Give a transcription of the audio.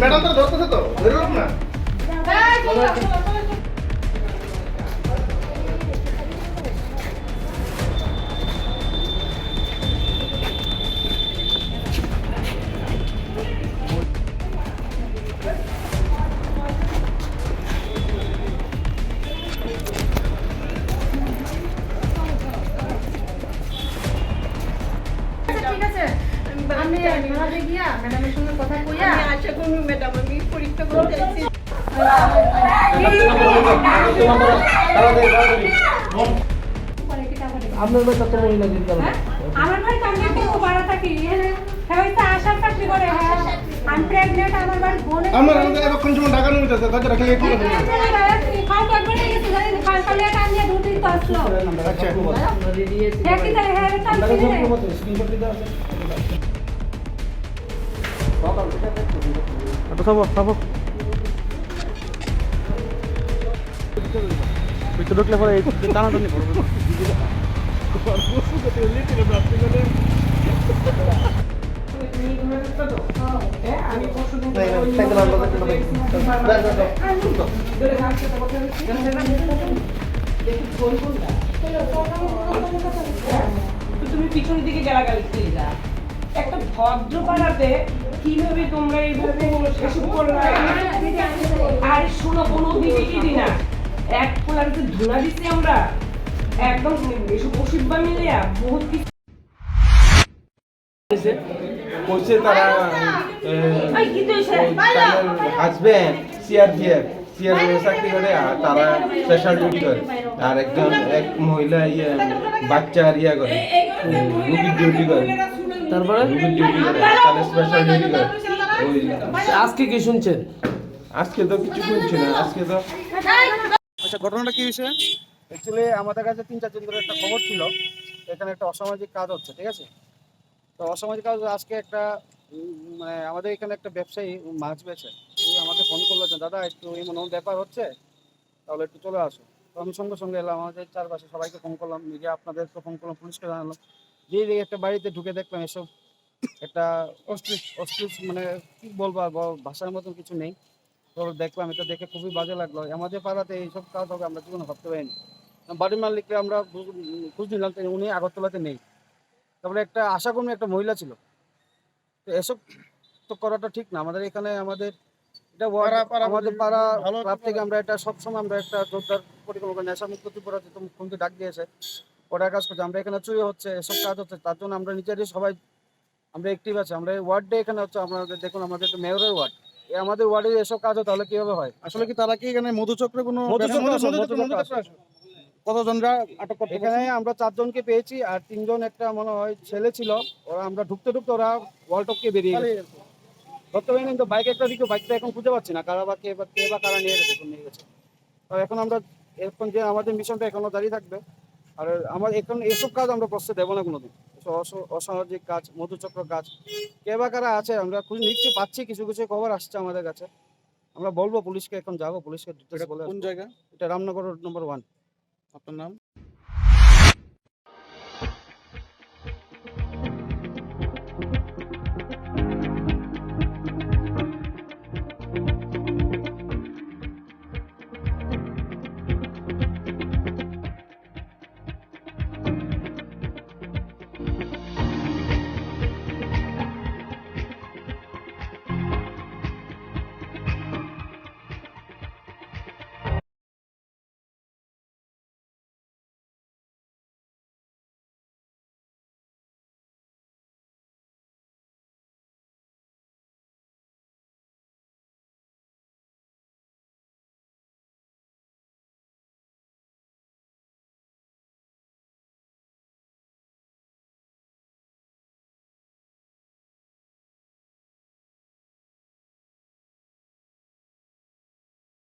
Madam তো ধরতেছে তো ধরে না ম্যাডামের সঙ্গে কথা কইয়া আমি আশা করি ম্যাডাম আমি পরীক্ষা করতে চাইছি আপনার বেটা তো মহিলা দিতে হ্যাঁ? আমার ভাড়া থাকি হয়তো আশার চাকরি করে হ্যাঁ। আমি প্রেগনেন্ট আমার বাড়ি বোনের আমার আমাদের এরকম সময় ঢাকা নিয়ে যেতে তাদের রাখলে কি হবে জানেন খাল দুটি তো আসলো। আচ্ছা। হ্যাঁ কি হ্যাঁ রে থামো থামো ভিতরে ঢুকলে পরে টানাটানি করবে তুমি পিছনের দিকে গালাগালি দিয়ে যা একটা ভদ্র পাড়াতে কীভাবে তোমরা এইভাবে এসব করলা আর শোনো কোনো দিদি না এক পোলারিতে ধুনা দিছি আমরা। একদম এসব ওষুধ মিলিয়া বহুত কিছু। করছে তারা হাজবেন্ড সিআরপিএফ সিআরপিএফ চাকরি করে আর তারা স্পেশাল ডিউটি করে। আর একজন এক মহিলা ইয়ে বাচ্চার ইয়া করে রুগীর ডিউটি করে। তারপরে? আজকে কি শুনছেন? আজকে তো কিছু শুনছি না আজকে তো আচ্ছা ঘটনাটা কি হয়েছে অ্যাকচুয়ালি আমাদের কাছে তিন চার দিন ধরে একটা খবর ছিল। এখানে একটা অসামাজিক কাজ হচ্ছে ঠিক আছে? তো অসামাজিক কাজ আজকে একটা মানে আমাদের এখানে একটা ব্যবসায়ী মাছ বেছে উনি আমাকে ফোন করল যে দাদা একটু এমন এমন ব্যাপার হচ্ছে তাহলে একটু চলে আসো। তো আমি সঙ্গে সঙ্গে এলাম আমাদের চারপাশে সবাইকে ফোন করলাম নিজে আপনাদেরকে ফোন করলাম পুলিশকে জানালাম। যে একটা বাড়িতে ঢুকে দেখলাম এসব একটা অস্ট্রিচ অস্ট্রিচ মানে কি বলব ভাষার মতন কিছু নেই। তো দেখলাম এটা দেখে খুবই বাজে লাগল। আমাদের পাড়াতে এইসব কাজ হবে আমরা জীবনে ভাবতে পারিনি। বাড়ির মালিককে আমরা খোঁজ- নিলাম তো উনি আগরতলাতে নেই। তারপরে একটা আশাকর্মী একটা মহিলা ছিল। তো এসব তো করাটা ঠিক না। আমাদের এখানে আমাদের এটা আমাদের পাড়া ক্লাব থেকে আমরা এটা সবসময় আমরা একটা জোরদার পরিকল্পনা নেশা মুক্ত ত্রিপুরা যেহেতু মুখ্যমন্ত্রী ডাক দিয়েছে। ওটা কাজ করছে। আমরা এখানে চুরি হচ্ছে এসব কাজ হচ্ছে তার জন্য আমরা নিজেরই সবাই আমরা অ্যাক্টিভ আছি। আমরা এই ওয়ার্ডে এখানে হচ্ছে আমাদের দেখুন আমাদের মেয়রের ওয়ার্ড আমাদের ওয়ার্ডে এসব কাজ হয় তাহলে কীভাবে হয়? আসলে কি তারা কি এখানে মধুচক্রে কোনো? কতজনরা আটক করতে এখানে আমরা চারজনকে পেয়েছি আর তিনজন একটা মনে হয় ছেলে ছিল। ওরা আমরা ঢুকতে ঢুকতে ওরা ওয়াল টপকে বেরিয়ে গেছে। ধরতে পারিনি কিন্তু বাইক একটা দিকে বাইকটা এখন খুঁজে পাচ্ছি না। কারা বা কে বা কে বা কারা নিয়ে গেছে নিয়ে গেছে। তো এখন আমরা এখন যে আমাদের মিশনটা এখনও দাঁড়িয়ে থাকবে আর আমার এখন এসব কাজ আমরা প্রশ্রয় দেবো না কোনোদিন। অসামাজিক কাজ মধুচক্র কাজ কে বা কারা আছে আমরা খুঁজে নিচ্ছি পাচ্ছি কিছু কিছু খবর আসছে আমাদের কাছে। আমরা বলব পুলিশকে এখন যাব পুলিশকে ডিটেলস বলে কোন জায়গা? এটা রামনগর রোড নম্বর ওয়ান আপনার নাম?